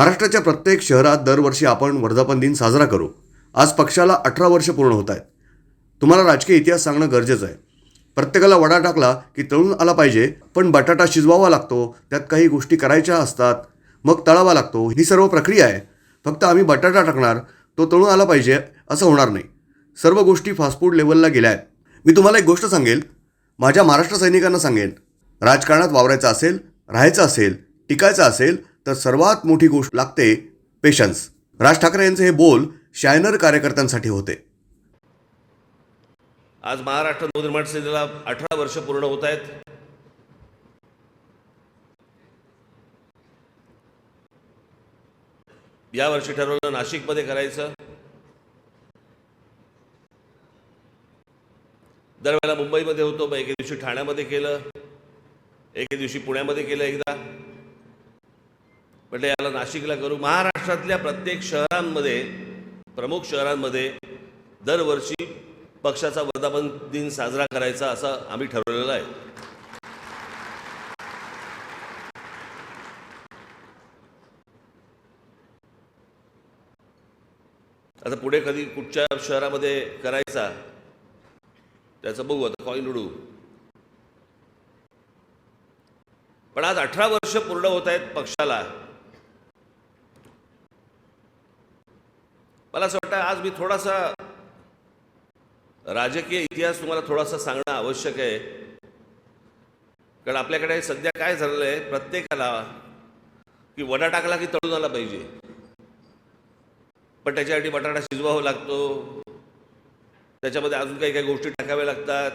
महाराष्ट्राच्या प्रत्येक शहरात दरवर्षी आपण वर्धापन दिन साजरा करू. आज पक्षाला अठरा वर्ष पूर्ण होत आहेत. तुम्हाला राजकीय इतिहास सांगणं गरजेचं आहे. प्रत्येकाला वडा टाकला की तळून आला पाहिजे पण बटाटा शिजवावा लागतो त्यात काही गोष्टी करायच्या असतात मग तळावा लागतो ही सर्व प्रक्रिया आहे. फक्त आम्ही बटाटा टाकणार तो तळून आला पाहिजे असं होणार नाही. सर्व गोष्टी फास्टफूड लेवलला गेल्या आहेत. मी तुम्हाला एक गोष्ट सांगेल. माझ्या महाराष्ट्र सैनिकांना सांगेन. राजकारणात वावरायचं असेल राहायचं असेल टिकायचं असेल तर सर्वात मोठी गोष्ट लागते पेशन्स राज ठाकरे यांचे हे बोल शायनर कार्यकर्त्यांसाठी होते. आज महाराष्ट्र नवनिर्माण सेनेला अठरा वर्ष पूर्ण होत आहेत. यावर्षी ठरवलं नाशिकमध्ये करायचं. दरवेळेला मुंबईमध्ये होतो मग एके दिवशी ठाण्यामध्ये केलं. एके दिवशी पुण्यामध्ये केलं एकदा. म्हटलं याला नाशिकला करू. महाराष्ट्रातल्या प्रत्येक शहरांमध्ये प्रमुख शहरांमध्ये दरवर्षी पक्षाचा वर्धापन दिन साजरा करायचा असं आम्ही ठरवलेलं आहे. आता पुढे कधी कुठच्या शहरामध्ये करायचा त्याचं बघू आता कॉईन उडू. पण आज अठरा वर्ष पूर्ण होत आहेत पक्षाला. मला असं वाटतं आज मी थोडासा राजकीय इतिहास तुम्हाला थोडासा सांगणं आवश्यक आहे. कारण आपल्याकडे सध्या काय झालेलं आहे प्रत्येकाला की वडा टाकला की तळून आला पाहिजे. पण त्याच्यासाठी बटाटा शिजवावा लागतो. त्याच्यामध्ये अजून काही काही गोष्टी टाकाव्या लागतात.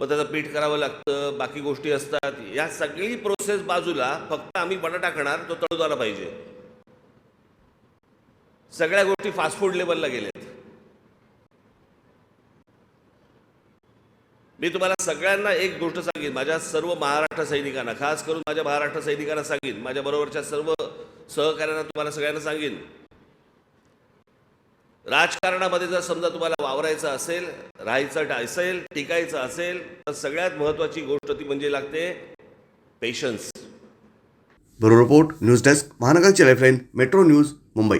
मग त्याचं पीठ करावं लागतं. बाकी गोष्टी असतात. या सगळी प्रोसेस बाजूला फक्त आम्ही बटाटा टाकणार तो तळून आला पाहिजे. सगळ्या गोष्टी फास्ट फूड लेवलला गेल्यात मी तुम्हाला सगळ्यांना एक गोष्ट सांगेन. माझ्या सर्व महाराष्ट्र सैनिकांना खास करून माझ्या महाराष्ट्र सैनिकांना सांगेन. माझ्या बरोबरच्या सर्व सहकार्यांना तुम्हाला सगळ्यांना सांगेन. राजकारणामध्ये जर समजा तुम्हाला वावरायचं असेल राहायचं असेल टिकायचं असेल तर सगळ्यात महत्त्वाची गोष्ट ती म्हणजे लागते patience bureau report news desk महानगरची lifeline metro news Mumbai.